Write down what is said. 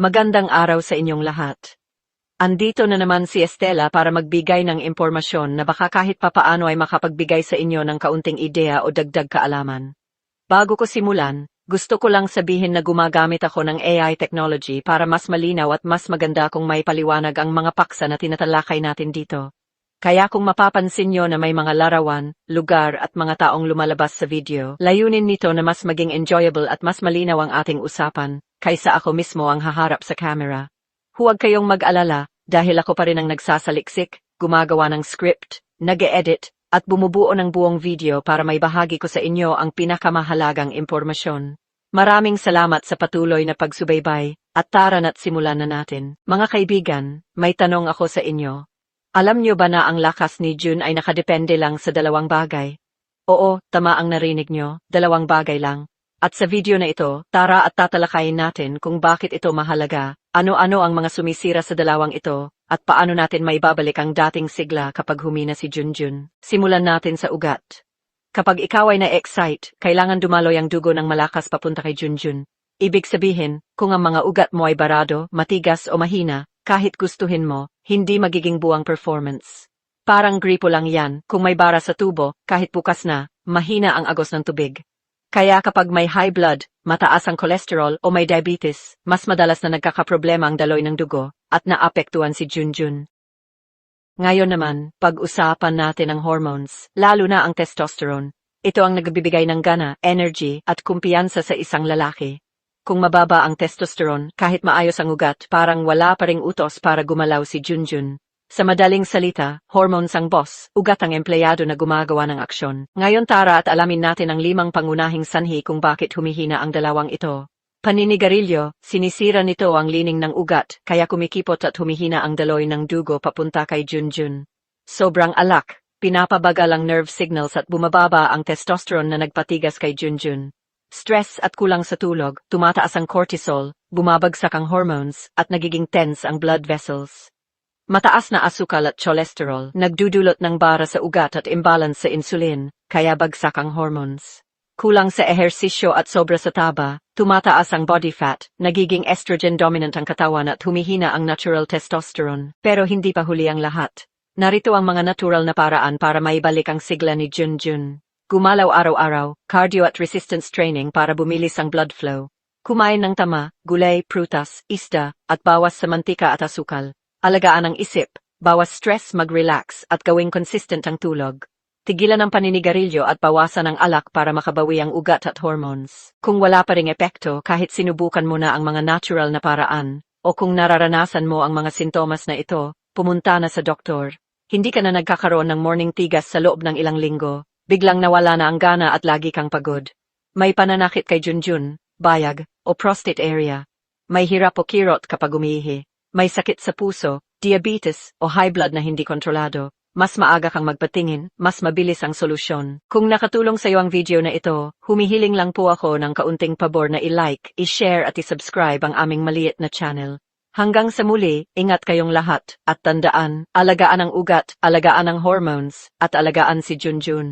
Magandang araw sa inyong lahat. Andito na naman si Estela para magbigay ng impormasyon na baka kahit papaano ay makapagbigay sa inyo ng kaunting ideya o dagdag kaalaman. Bago ko simulan, gusto ko lang sabihin na gumagamit ako ng AI technology para mas malinaw at mas maganda kung may paliwanag ang mga paksa na tinatalakay natin dito. Kaya kung mapapansin nyo na may mga larawan, lugar at mga taong lumalabas sa video, layunin nito na mas maging enjoyable at mas malinaw ang ating usapan, kaysa ako mismo ang haharap sa camera. Huwag kayong mag-alala, dahil ako pa rin ang nagsasaliksik, gumagawa ng script, nag-edit, at bumubuo ng buong video para may bahagi ko sa inyo ang pinakamahalagang impormasyon. Maraming salamat sa patuloy na pagsubaybay, at tara na't simulan na natin. Mga kaibigan, may tanong ako sa inyo. Alam nyo ba na ang lakas ni June ay nakadepende lang sa dalawang bagay? Oo, tama ang narinig nyo, dalawang bagay lang. At sa video na ito, tara at tatalakayin natin kung bakit ito mahalaga, ano-ano ang mga sumisira sa dalawang ito, at paano natin maibabalik ang dating sigla kapag humina si Junjun. Simulan natin sa ugat. Kapag ikaw ay na-excite, kailangan dumaloy ang dugo ng malakas papunta kay Junjun. Ibig sabihin, kung ang mga ugat mo ay barado, matigas o mahina, kahit gustuhin mo, hindi magiging buwang performance. Parang gripo lang yan, kung may bara sa tubo, kahit bukas na, mahina ang agos ng tubig. Kaya kapag may high blood, mataas ang cholesterol o may diabetes, mas madalas na nagkakaproblema ang daloy ng dugo at naapektuhan si Junjun. Ngayon naman, pag-usapan natin ang hormones, lalo na ang testosterone. Ito ang nagbibigay ng gana, energy, at kumpiyansa sa isang lalaki. Kung mababa ang testosterone, kahit maayos ang ugat, parang wala pa ring utos para gumalaw si Junjun. Sa madaling salita, hormones ang boss, ugat ang empleyado na gumagawa ng aksyon. Ngayon tara at alamin natin ang limang pangunahing sanhi kung bakit humihina ang dalawang ito. Paninigarilyo, sinisira nito ang lining ng ugat, kaya kumikipot at humihina ang daloy ng dugo papunta kay Junjun. Sobrang alak, pinapabagal ang nerve signals at bumababa ang testosterone na nagpatigas kay Junjun. Stress at kulang sa tulog, tumataas ang cortisol, bumabagsak ang hormones, at nagiging tense ang blood vessels. Mataas na asukal at cholesterol, nagdudulot ng bara sa ugat at imbalance sa insulin, kaya bagsak ang hormones. Kulang sa ehersisyo at sobra sa taba, tumataas ang body fat, nagiging estrogen dominant ang katawan at humihina ang natural testosterone. Pero hindi pa huli ang lahat. Narito ang mga natural na paraan para maibalik ang sigla ni Junjun. Gumalaw araw-araw, cardio at resistance training para bumilis ang blood flow. Kumain ng tama, gulay, prutas, isda, at bawas sa mantika at asukal. Alagaan ang isip, bawas stress mag-relax at gawing consistent ang tulog. Tigilan ang paninigarilyo at bawasan ang alak para makabawi ang ugat at hormones. Kung wala pa ring epekto kahit sinubukan mo na ang mga natural na paraan, o kung nararanasan mo ang mga sintomas na ito, pumunta na sa doktor. Hindi ka na nagkakaroon ng morning tigas sa loob ng ilang linggo, biglang nawala na ang gana at lagi kang pagod. May pananakit kay Junjun, bayag, o prostate area. May hirap o kirot kapag umiihi. May sakit sa puso, diabetes, o high blood na hindi kontrolado. Mas maaga kang magpatingin, mas mabilis ang solusyon. Kung nakatulong sa iyo ang video na ito, humihiling lang po ako ng kaunting pabor na i-like, i-share at i-subscribe ang aming maliit na channel. Hanggang sa muli, ingat kayong lahat, at tandaan, alagaan ang ugat, alagaan ang hormones, at alagaan si Junjun.